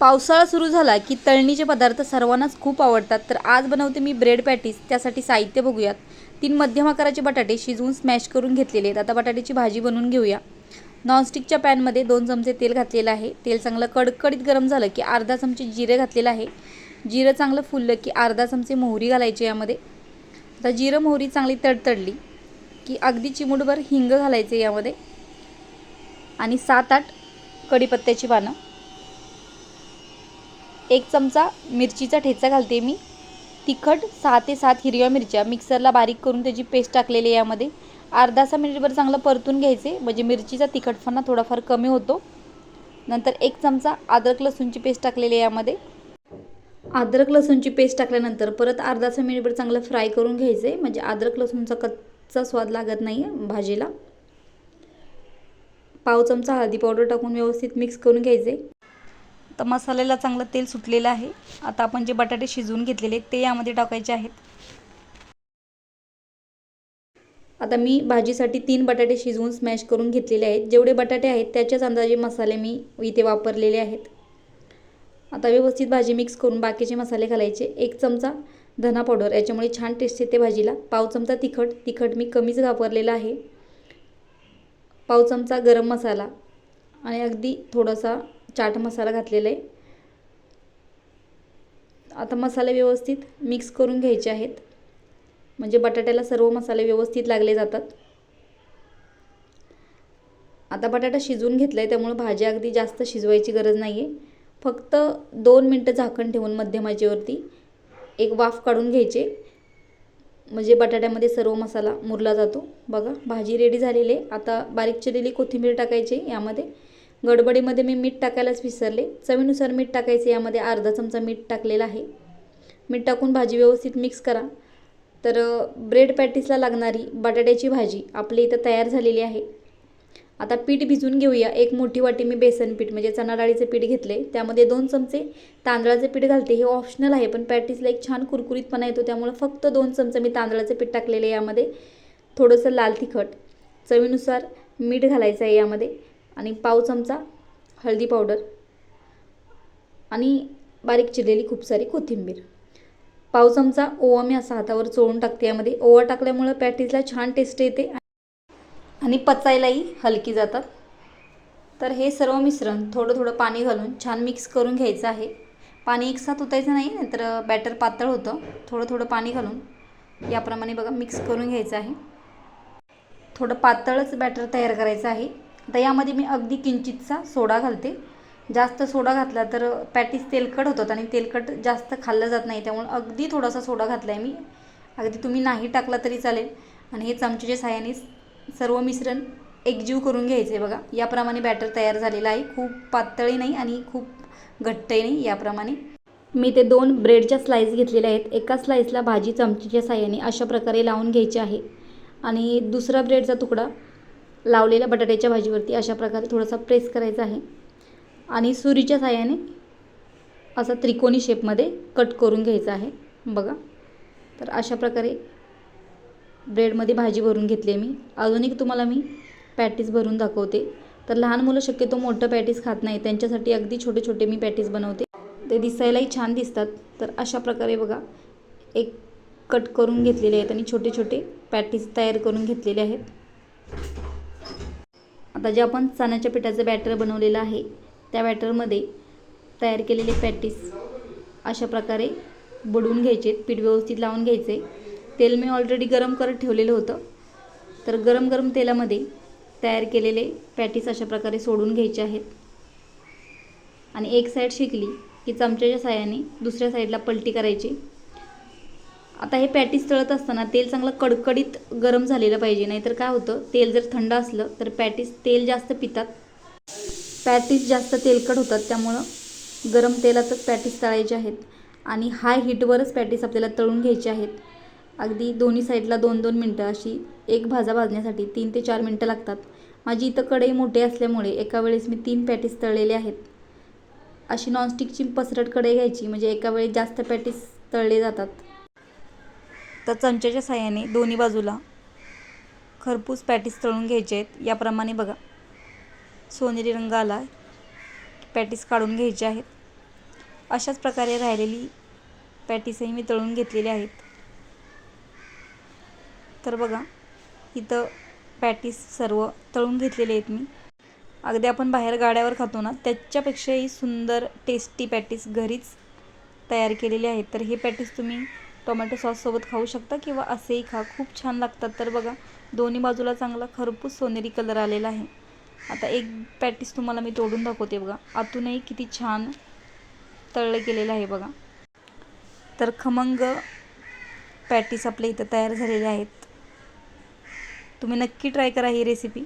पावसाळा सुरू झाला की तळणीचे पदार्थ सर्वांनाच खूप आवडतात. तर आज बनवते मी ब्रेड पॅटीस त्यासाठी साहित्य बघूयात. तीन मध्यम आकाराचे बटाटे शिजवून स्मॅश करून घेतलेले आहेत. आता बटाट्याची भाजी बनवून घेऊया. नॉनस्टिकच्या पॅनमध्ये दोन चमचे तेल घातलेलं आहे. तेल चांगलं कडकडीत गरम झालं की अर्धा चमचे जिरे घातलेलं आहे. जिरं चांगलं फुललं की अर्धा चमचे मोहरी घालायची यामध्ये. आता जिरं मोहरी चांगली तडतडली की अगदी चिमूटभर हिंग घालायचे यामध्ये. आणि सात आठ कढीपत्त्याची पानं. एक चमचा मिरचीचा ठेचा घालते मी. तिखट सहा ते सात हिरव्या मिरच्या मिक्सरला बारीक करून त्याची पेस्ट टाकलेली आहे यामध्ये. अर्धासा मिनिटभर चांगलं परतून घ्यायचे. म्हणजे मिरचीचा तिखटपणा थोडाफार कमी होतो. नंतर एक चमचा अद्रक लसूणची पेस्ट टाकलेली आहे यामध्ये. अद्रक लसूणची पेस्ट टाकल्यानंतर परत अर्धा अर्धासा मिनिटभर चांगलं फ्राय करून घ्यायचे. म्हणजे अद्रक लसूणचा कच्चा स्वाद लागत नाही आहे भाजीला. पाव चमचा हळदी पावडर टाकून व्यवस्थित मिक्स करून घ्यायचे. तर मसाल्याला चांगलं तेल सुटलेलं आहे. आता आपण जे बटाटे शिजवून घेतलेले ते यामध्ये टाकायचे आहेत. आता मी भाजीसाठी तीन बटाटे शिजवून स्मॅश करून घेतलेले आहेत. जेवढे बटाटे आहेत त्याच्याच अंदाजे मसाले मी इथे वापरलेले आहेत. आता व्यवस्थित भाजी मिक्स करून बाकीचे मसाले घालायचे. एक चमचा धना पावडर याच्यामुळे छान टेस्ट येते भाजीला. पाव चमचा तिखट तिखट मी कमीच वापरलेला आहे. पाव चमचा गरम मसाला आणि अगदी थोडासा चाट मसाला घातलेला आहे. आता मसाले व्यवस्थित मिक्स करून घ्यायचे आहेत. म्हणजे बटाट्याला सर्व मसाले व्यवस्थित लागले जातात. आता बटाटा शिजवून घेतला आहे त्यामुळे भाजी अगदी जास्त शिजवायची गरज नाही आहे फक्त दोन मिनटं झाकण ठेवून मध्यमाचेवरती एक वाफ काढून घ्यायचे. म्हणजे बटाट्यामध्ये सर्व मसाला मुरला जातो. बघा भाजी रेडी झालेली आहे. आता बारीक चिरलेली कोथिंबीर टाकायची यामध्ये. गडबडीमध्ये मी मीठ टाकायलाच विसरले. चवीनुसार मीठ टाकायचे. यामध्ये अर्धा चमचा मीठ टाकलेला आहे. मीठ टाकून भाजी व्यवस्थित मिक्स करा. तर ब्रेड पॅटीसला लागणारी बटाट्याची भाजी आपल्या इथं तयार झालेली आहे. आता पीठ भिजून घेऊया. एक मोठी वाटी मी बेसन पीठ म्हणजे चणा डाळीचे पीठ घेतले त्यामध्ये दोन चमचे तांदळाचे पीठ घालते. हे ऑप्शनल आहे पण पॅटीसला एक छान कुरकुरीतपणा येतो. त्यामुळे फक्त दोन चमचे मी तांदळाचे पीठ टाकलेले यामध्ये. थोडंसं लाल तिखट. चवीनुसार मीठ घालायचं आहे यामध्ये. आणि पाव चमचा हळदी पावडर आणि बारीक चिरलेली खूप सारी कोथिंबीर. पाव चमचा ओवा मी असा हातावर चोळून टाकते. यामध्ये ओवा टाकल्यामुळं पॅटीजला छान टेस्ट येते आणि पचायलाही हलकी जातात. तर हे सर्व मिश्रण थोडं थोडं पाणी घालून छान मिक्स करून घ्यायचं आहे. पाणी एकसाथ ओतायचं नाही नाहीतर बॅटर पातळ होतं. थोडं थोडं पाणी घालून याप्रमाणे बघा मिक्स करून घ्यायचं आहे. थोडं पातळच बॅटर तयार करायचं आहे. आता यामध्ये मी अगदी किंचितचा सोडा घालते. जास्त सोडा घातला तर पॅटीस तेलकट होतात आणि तेलकट जास्त खाल्लं जात नाही त्यामुळे अगदी थोडासा सोडा घातला आहे मी. अगदी तुम्ही नाही टाकला तरी चालेल. आणि हे चमच्याच्या साह्याने सर्व मिश्रण एकजीव करून घ्यायचे बघा. याप्रमाणे बॅटर तयार झालेलं आहे. खूप पातळी नाही आणि खूप घट्टही नाही याप्रमाणे. मी ते दोन ब्रेडच्या स्लाईस घेतलेल्या आहेत. एका स्लाईसला भाजी चमचीच्या साह्याने अशा प्रकारे लावून घ्यायची आहे. आणि दुसरा ब्रेडचा तुकडा लावलेल्या बटाट्याच्या भाजीवरती अशा प्रकारे थोडासा प्रेस करायचा आहे. आणि सुरीच्या साह्याने असा त्रिकोणी शेपमध्ये कट करून घ्यायचा आहे. बघा. तर अशा प्रकारे ब्रेडमध्ये भाजी भरून घेतली आहे मी. अजून एक तुम्हाला मी पॅटीस भरून दाखवते. तर लहान मुलं शक्यतो मोठं पॅटीस खात नाही. त्यांच्यासाठी अगदी छोटे छोटे मी पॅटीस बनवते. ते दिसायलाही छान दिसतात. तर अशा प्रकारे बघा. एक कट करून घेतलेले आहेत आणि छोटे छोटे पॅटीस तयार करून घेतलेले आहेत. आता जे आपण चण्याच्या पिठाचं बॅटर बनवलेलं आहे. त्या बॅटरमध्ये तयार केलेले पॅटीस अशा प्रकारे बुडवून घ्यायचे पीठ व्यवस्थित लावून घ्यायचे. तेल मी ऑलरेडी गरम करत ठेवलेलं होतं. तर गरम गरम तेलामध्ये तयार केलेले पॅटीस अशा प्रकारे सोडून घ्यायचे आहेत. आणि एक साईड शिकली की चमच्याच्या साह्याने दुसऱ्या साईडला पलटी करायची. आता हे पॅटीस तळत असताना तेल चांगलं कडकडीत गरम झालेलं पाहिजे नाहीतर काय होतं? तेल जर थंड असलं तर पॅटीस तेल जास्त पितात. पॅटीस जास्त तेलकट होतात त्यामुळं गरम तेलातच पॅटीस तळायचे आहेत. आणि हाय हीटवरच पॅटीस आपल्याला तळून घ्यायचे आहेत. अगदी दोन्ही साईडला दोन दोन मिनटं अशी एक भाजा भाजण्यासाठी तीन ते चार मिनटं लागतात. माझी इथं कढई मोठी असल्यामुळे एका वेळेस मी तीन पॅटीस तळलेले आहेत. अशी नॉनस्टिकची पसरट कढई घ्यायची म्हणजे एका वेळेस जास्त पॅटीस तळले जातात. तर चमच्याच्या साह्याने दोन्ही बाजूला खरपूस पॅटीस तळून घ्यायचे आहेत. याप्रमाणे बघा. सोनेरी रंग आला पॅटीस काढून घ्यायचे आहेत. अशाच प्रकारे राहिलेली पॅटीसही मी तळून घेतलेली आहेत. तर बघा इथं पॅटीस सर्व तळून घेतलेले आहेत मी. अगदी आपण बाहेर गाड्यावर खातो ना त्याच्यापेक्षाही सुंदर टेस्टी पॅटीस घरीच तयार केलेले आहेत. तर हे पॅटीस तुम्ही टोमॅटो सॉससोबत खाऊ शकता किंवा असेही खा. खूप छान लागतात. तर बघा दोन्ही बाजूला चांगला खरपूस सोनेरी कलर आलेला आहे. आता एक पॅटीस तुम्हाला मी तोडून दाखवते बघा. आतूनही किती छान तळलं गेलेलं आहे बघा. तर खमंग पॅटीस आपल्या इथं तयार झालेले आहेत. तुम्ही नक्की ट्राय करा ही रेसिपी